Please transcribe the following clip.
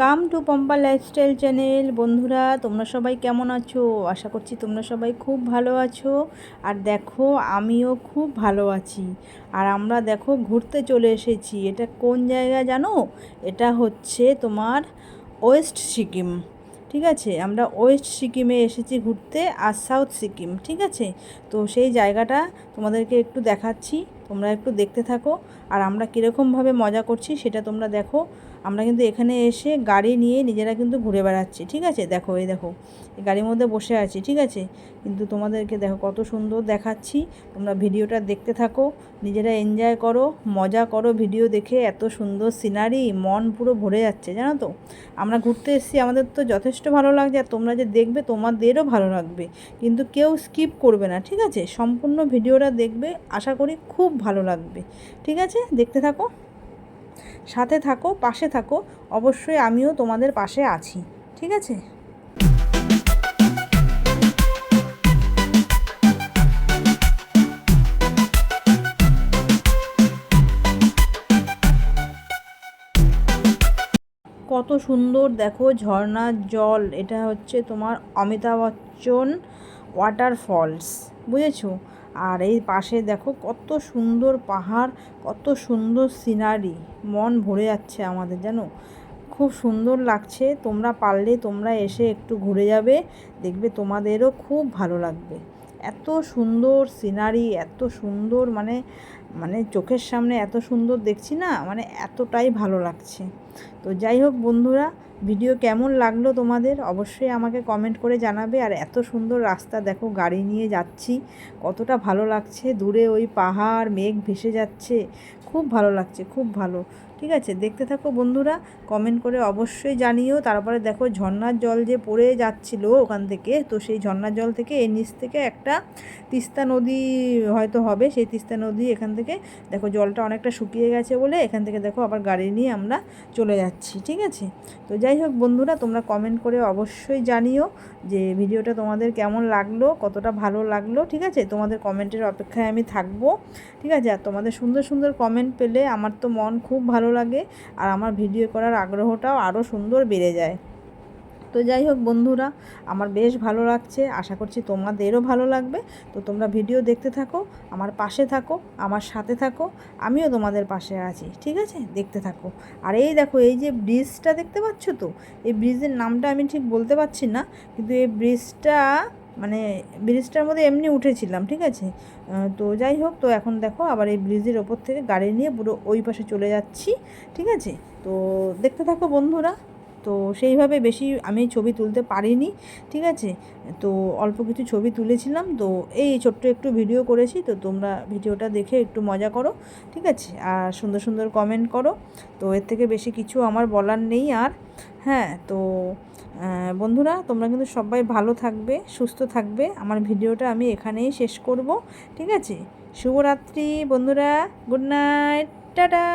Welcome to Pampa lifestyle channel বন্ধুরা, তোমরা সবাই কেমন আছো? আশা করছি তোমরা সবাই খুব ভালো আছো। আর দেখো, আমিও খুব ভালো আছি। আর আমরা দেখো, ঘুরতে চলে এসেছি। এটা কোন জায়গা জানো? এটা হচ্ছে তোমার ওয়েস্ট সিকিম। ঠিক আছে? আমরা ওয়েস্ট সিকিমে এসেছি ঘুরতে, আর সাউথ সিকিম। ঠিক আছে? তো সেই জায়গাটা তোমাদেরকে একটু দেখাচ্ছি। তোমরা একটু দেখতে থাকো আর আমরা কীরকমভাবে মজা করছি সেটা তোমরা দেখো। আমরা কিন্তু এখানে এসে গাড়ি নিয়ে নিজেরা কিন্তু ঘুরে বেড়াচ্ছি, ঠিক আছে? দেখো, এই দেখো গাড়ির মধ্যে বসে আছি, ঠিক আছে? কিন্তু তোমাদেরকে দেখো কত সুন্দর দেখাচ্ছি। তোমরা ভিডিওটা দেখতে থাকো, নিজেরা এনজয় করো, মজা করো ভিডিও দেখে। এত সুন্দর সিনারি মন পুরো ভরে যাচ্ছে, জানো তো? আমরা ঘুরতে এসেছি, আমাদের তো যথেষ্ট ভালো লাগছে। আর তোমরা যে দেখবে, তোমাদেরও ভালো লাগবে। কিন্তু কেউ স্কিপ করবে না, ঠিক আছে? সম্পূর্ণ ভিডিওটা দেখবে, আশা করি খুব ভালো লাগবে। ঠিক আছে? দেখতে থাকো। সাথে থাকো, পাশে থাকো। অবশ্যই আমিও তোমাদের পাশে আছি। ঠিক আছে? কত সুন্দর দেখো ঝর্ণার জল। এটা হচ্ছে তোমার অমিতাভ বচ্চন ওয়াটার ফলস বুঝেছ? আর এই পাশে দেখো কত সুন্দর পাহাড়, কত সুন্দর সিনারি মন ভরে যাচ্ছে আমাদের, জানো? খুব সুন্দর লাগছে, তোমরা পারলে তোমরা এসে একটু ঘুরে যাবে, দেখবে তোমাদেরও খুব ভালো লাগবে। এত সুন্দর সিনারি এত সুন্দর মানে মানে চোখের সামনে এত সুন্দর দেখছি না মানে এতটাই ভালো লাগছে। তো যাই হোক বন্ধুরা ভিডিও কেমন লাগল তোমাদের অবশ্যই আমাকে কমেন্ট করে জানাবে। আর এত সুন্দর রাস্তা দেখো, গাড়ি নিয়ে যাচ্ছি, কতটা ভালো লাগছে। দূরে ওই পাহাড়, মেঘ ভেসে যাচ্ছে, খুব ভালো লাগছে, খুব ভালো। ঠিক আছে, দেখতে থাকো বন্ধুরা কমেন্ট করে অবশ্যই জানিও। তারপরে দেখো ঝর্নার জল যে পড়ে যাচ্ছিল ওখান থেকে, তো সেই ঝর্নার জল থেকে এর নিচ থেকে একটা তিস্তা নদী হয়তো হবে, সেই তিস্তা নদী এখান থেকে দেখো জলটা অনেকটা শুকিয়ে গেছে বলে এখান থেকে দেখো আবার গাড়ি নিয়ে আমরা চলে যাচ্ছি, ঠিক আছে? তো যাই হোক বন্ধুরা, তোমরা কমেন্ট করে অবশ্যই জানিও যে ভিডিওটা তোমাদের কেমন লাগল, কতটা ভালো লাগল, ঠিক আছে? তোমাদের কমেন্টের অপেক্ষায় আমি থাকব, ঠিক আছে? আর তোমাদের সুন্দর সুন্দর কমেন্ট পেলে আমার তো মন খুব ভালো লাগে আর আমার ভিডিও করার আগ্রহটাও আরও সুন্দর বেড়ে যায়। তো যাই হোক বন্ধুরা, আমার বেশ ভালো লাগছে। আশা করছি তোমাদেরও ভালো লাগবে। তো তোমরা ভিডিও দেখতে থাকো, আমার পাশে থাকো, আমার সাথে থাকো, আমিও তোমাদের পাশে আছি, ঠিক আছে? দেখতে থাকো। আর এই দেখো, এই যে ব্রিজটা দেখতে পাচ্ছ তো? এই ব্রিজের নামটা আমি ঠিক বলতে পারছি না, কিন্তু এই ব্রিজটা মানে ব্রিজটার মধ্যে এমনি উঠেছিলাম, ঠিক আছে? তো যাই হোক, তো এখন দেখো, আবার এই ব্রিজের ওপর থেকে গাড়ি নিয়ে পুরো ওই পাশে চলে যাচ্ছি, ঠিক আছে? তো দেখতে থাকো বন্ধুরা। তো সেইভাবে বেশি আমি ছবি তুলতে পারিনি, ঠিক আছে? তো অল্প কিছু ছবি তুলেছিলাম, তো এই ছোট্ট একটু ভিডিও করেছি, তো তোমরা ভিডিওটা দেখে একটু মজা করো, ঠিক আছে? আর সুন্দর সুন্দর কমেন্ট করো, তো এর থেকে বেশি কিছু আমার বলার নেই আর হ্যাঁ? তো বন্ধুরা, তোমরা কিন্তু সবাই ভালো থাকবে, সুস্থ থাকবে, আমার ভিডিওটা আমি এখানেই শেষ করব, ঠিক আছে? শুভরাত্রি, বন্ধুরা গুড নাইট টাটা!